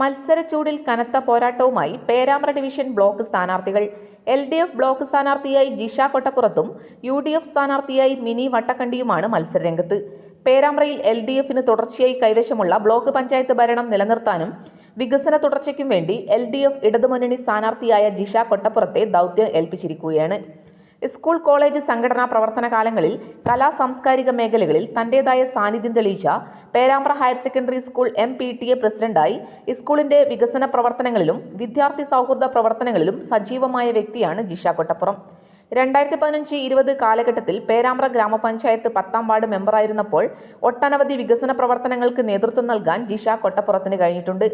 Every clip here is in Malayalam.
മത്സരച്ചൂടിൽ കനത്ത പോരാട്ടവുമായി പേരാമ്പ്ര ഡിവിഷൻ ബ്ലോക്ക് സ്ഥാനാർത്ഥികൾ. എൽ ഡി എഫ് ബ്ലോക്ക് സ്ഥാനാർത്ഥിയായി ജിഷ കൊട്ടപ്പുറത്തും യു ഡി എഫ് സ്ഥാനാർത്ഥിയായി മിനി വട്ടക്കണ്ടിയുമാണ് മത്സരരംഗത്ത്. പേരാമ്പ്രയിൽ എൽ ഡി എഫിന് തുടർച്ചയായി കൈവശമുള്ള ബ്ലോക്ക് പഞ്ചായത്ത് ഭരണം നിലനിർത്താനും വികസന തുടർച്ചയ്ക്കും വേണ്ടി എൽ ഡി എഫ് ഇടതുമുന്നണി സ്ഥാനാർത്ഥിയായ ജിഷ കൊട്ടപ്പുറത്തെ ദൗത്യം ഏൽപ്പിച്ചിരിക്കുകയാണ്. സ്കൂൾ കോളേജ് സംഘടനാ പ്രവർത്തന കാലങ്ങളിൽ കലാ സാംസ്കാരിക മേഖലകളിൽ തന്റേതായ സാന്നിധ്യം തെളിയിച്ച Perambra higher secondary school M P T A പ്രസിഡന്റായി സ്കൂളിന്റെ വികസന പ്രവർത്തനങ്ങളിലും വിദ്യാർത്ഥി സൗഹൃദ പ്രവർത്തനങ്ങളിലും സജീവമായ വ്യക്തിയാണ് ജിഷ കൊട്ടപ്പുറം. രണ്ടായിരത്തി പതിനഞ്ച് ഇരുപത് കാലഘട്ടത്തിൽ പേരാമ്പ്ര ഗ്രാമപഞ്ചായത്ത് പത്താം വാർഡ് മെമ്പറായിരുന്നപ്പോൾ ഒട്ടനവധി വികസന പ്രവർത്തനങ്ങൾക്ക് നേതൃത്വം നൽകാൻ ജിഷ കൊട്ടപ്പുറത്തിന് കഴിഞ്ഞിട്ടുണ്ട്.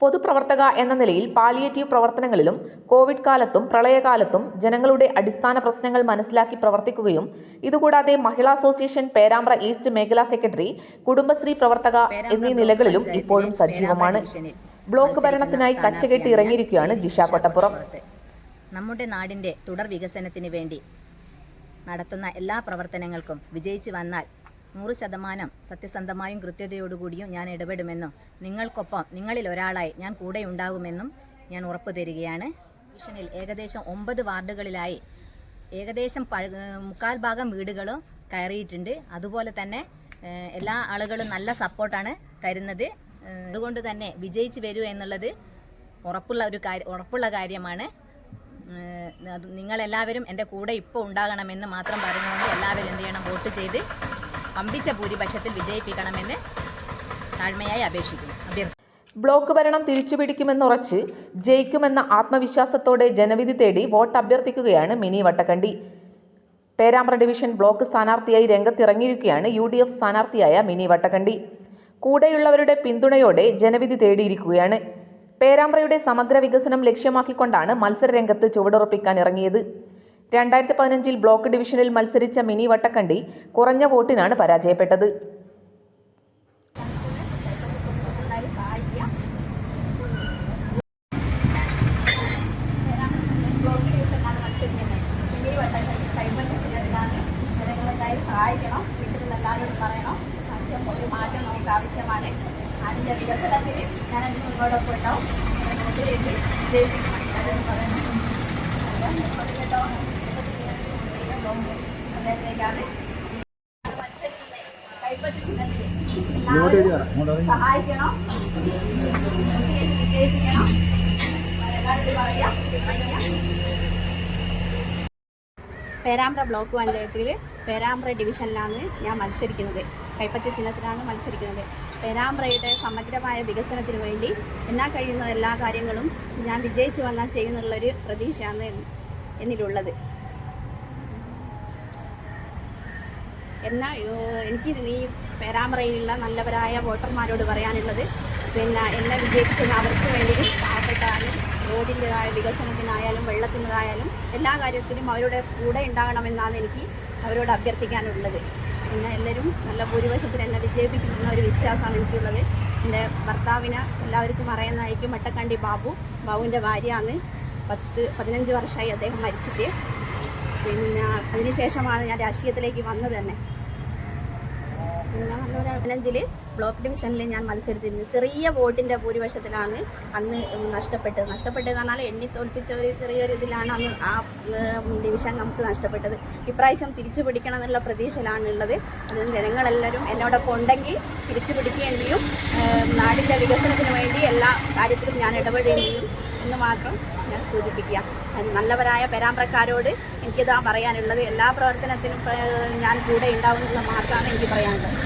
പൊതുപ്രവർത്തക എന്ന നിലയിൽ പാലിയേറ്റീവ് പ്രവർത്തനങ്ങളിലും കോവിഡ് കാലത്തും പ്രളയകാലത്തും ജനങ്ങളുടെ അടിസ്ഥാന പ്രശ്നങ്ങൾ മനസ്സിലാക്കി പ്രവർത്തിക്കുകയും ഇതുകൂടാതെ മഹിളാ അസോസിയേഷൻ പേരാമ്പ്ര ഈസ്റ്റ് മേഖലാ സെക്രട്ടറി കുടുംബശ്രീ പ്രവർത്തക എന്നീ നിലകളിലും ഇപ്പോഴും സജീവമാണ്. ബ്ലോക്ക് ഭരണത്തിനായി കച്ചകെട്ടി ഇറങ്ങിയിരിക്കുകയാണ് ജിഷ കൊട്ടപ്പുറം. നമ്മുടെ നാടിന്റെ തുടർ വികസനത്തിന് വേണ്ടി നടത്തുന്ന എല്ലാ പ്രവർത്തനങ്ങൾക്കും വിജയിച്ചു വന്നാൽ നൂറ് ശതമാനം സത്യസന്ധമായും കൃത്യതയോടുകൂടിയും ഞാൻ ഇടപെടുമെന്നും നിങ്ങൾക്കൊപ്പം നിങ്ങളിൽ ഒരാളായി ഞാൻ കൂടെ ഉണ്ടാകുമെന്നും ഞാൻ ഉറപ്പു തരികയാണ്. മിഷനിൽ ഏകദേശം ഒമ്പത് വാർഡുകളിലായി ഏകദേശം മുക്കാൽ ഭാഗം വീടുകളും കയറിയിട്ടുണ്ട്. അതുപോലെ തന്നെ എല്ലാ ആളുകളും നല്ല സപ്പോർട്ടാണ് തരുന്നത്. അതുകൊണ്ട് തന്നെ വിജയിച്ചു വരൂ എന്നുള്ളത് ഉറപ്പുള്ള ഒരു കാര്യം ഉറപ്പുള്ള കാര്യമാണ്. നിങ്ങളെല്ലാവരും എന്റെ കൂടെ ഇപ്പോൾ ഉണ്ടാകണമെന്ന് മാത്രം പറഞ്ഞുകൊണ്ട് എല്ലാവരും എന്ത് ചെയ്യണം? വോട്ട് ചെയ്ത് പമ്പിച്ച ഭൂരിപക്ഷത്തിൽ വിജയിപ്പിക്കണമെന്ന് താഴ്മയായി അപേക്ഷിക്കുന്നു. ബ്ലോക്ക് ഭരണം തിരിച്ചുപിടിക്കുമെന്നുറച്ച് ജയിക്കുമെന്ന ആത്മവിശ്വാസത്തോടെ ജനവിധി തേടി വോട്ട് അഭ്യർത്ഥിക്കുകയാണ് മിനി വട്ടക്കണ്ടി. പേരാമ്പ്ര ഡിവിഷൻ ബ്ലോക്ക് സ്ഥാനാർത്ഥിയായി രംഗത്തിറങ്ങിയിരിക്കുകയാണ് യു ഡി എഫ് സ്ഥാനാർത്ഥിയായ മിനി വട്ടക്കണ്ടി. കൂടെയുള്ളവരുടെ പിന്തുണയോടെ ജനവിധി തേടിയിരിക്കുകയാണ്. പേരാമ്പ്രയുടെ സമഗ്ര വികസനം ലക്ഷ്യമാക്കിക്കൊണ്ടാണ് മത്സരരംഗത്ത് ചുവടുറപ്പിക്കാൻ ഇറങ്ങിയത്. രണ്ടായിരത്തി പതിനഞ്ചിൽ ബ്ലോക്ക് ഡിവിഷനിൽ മത്സരിച്ച മിനി വട്ടക്കണ്ടി കുറഞ്ഞ വോട്ടിനാണ് പരാജയപ്പെട്ടത്. ഞാൻ ഉണ്ടാവും സഹായിക്കണം. വിജയിപ്പിക്കണം. പറയാം പേരാമ്പ്ര ബ്ലോക്ക് പഞ്ചായത്തിൽ പേരാമ്പ്ര ഡിവിഷനിലാണ് ഞാൻ മത്സരിക്കുന്നത്. കൈപ്പറ്റി ചിഹ്നത്തിലാണ് മത്സരിക്കുന്നത്. പേരാമ്പ്രയുടെ സമഗ്രമായ വികസനത്തിന് വേണ്ടി എന്നാ കഴിയുന്ന എല്ലാ കാര്യങ്ങളും ഞാൻ വിജയിച്ചു വന്നാൽ ചെയ്യുന്നുള്ളൊരു പ്രതീക്ഷയാണ് എന്നിലുള്ളത്. എന്നാൽ എനിക്ക് ഈ പേരാമ്പ്രയിലുള്ള നല്ലവരായ വോട്ടർമാരോട് പറയാനുള്ളത് പിന്നെ എന്നെ വിജയിപ്പിച്ചത് അവർക്ക് വേണ്ടി പാവപ്പെട്ടാലും റോഡിന്റെതായ വികസനത്തിനായാലും വെള്ളത്തിന്റെതായാലും എല്ലാ കാര്യത്തിലും അവരുടെ കൂടെ ഉണ്ടാകണമെന്നാണ് എനിക്ക് അവരോട് അഭ്യർത്ഥിക്കാനുള്ളത്. പിന്നെ എല്ലാവരും നല്ല ഭൂരിപക്ഷത്തിൽ എന്നെ വിജയിപ്പിക്കുന്ന ഒരു വിശ്വാസമാണ് എനിക്കുള്ളത്. എന്റെ ഭർത്താവിനെ എല്ലാവർക്കും അറിയുന്നതായിരിക്കും മട്ടക്കണ്ടി ബാബു. ബാബുവിന്റെ ഭാര്യയാണ്. പത്ത് പതിനഞ്ച് വർഷമായി അദ്ദേഹം മരിച്ചിട്ട്. പിന്നെ അതിനുശേഷമാണ് ഞാൻ രാഷ്ട്രീയത്തിലേക്ക് വന്നത് തന്നെ. പതിനഞ്ചിൽ ബ്ലോക്ക് ഡിവിഷനിൽ ഞാൻ മത്സരത്തിരുന്നു ചെറിയ വോട്ടിന്റെ ഭൂരിപക്ഷത്തിലാണ് അന്ന് നഷ്ടപ്പെട്ടത്. നഷ്ടപ്പെട്ടതെന്ന് പറഞ്ഞാൽ എണ്ണി തോൽപ്പിച്ച ഒരു ചെറിയൊരു ഇതിലാണ് അന്ന് ആ ഡിവിഷൻ നമുക്ക് നഷ്ടപ്പെട്ടത്. ഇപ്രാവശ്യം തിരിച്ചു പിടിക്കണം എന്നുള്ള പ്രതീക്ഷയിലാണ് ഉള്ളത്. അത് ജനങ്ങളെല്ലാവരും എന്നോടൊപ്പം ഉണ്ടെങ്കിൽ തിരിച്ചു പിടിക്കുകയും നാടിന്റെ വികസനത്തിന് വേണ്ടി എല്ലാ കാര്യത്തിലും ഞാൻ ഇടപെടുകയും എന്ന് മാത്രം ഞാൻ സൂചിപ്പിക്കുക. നല്ലവരായ പരാമ്പ്രക്കാരോട് എനിക്കിതാ പറയാനുള്ളത്. എല്ലാ പ്രവർത്തനത്തിനും ഞാൻ കൂടെ ഉണ്ടാവും എന്നുള്ള മാത്രമാണ് എനിക്ക് പറയാനുള്ളത്.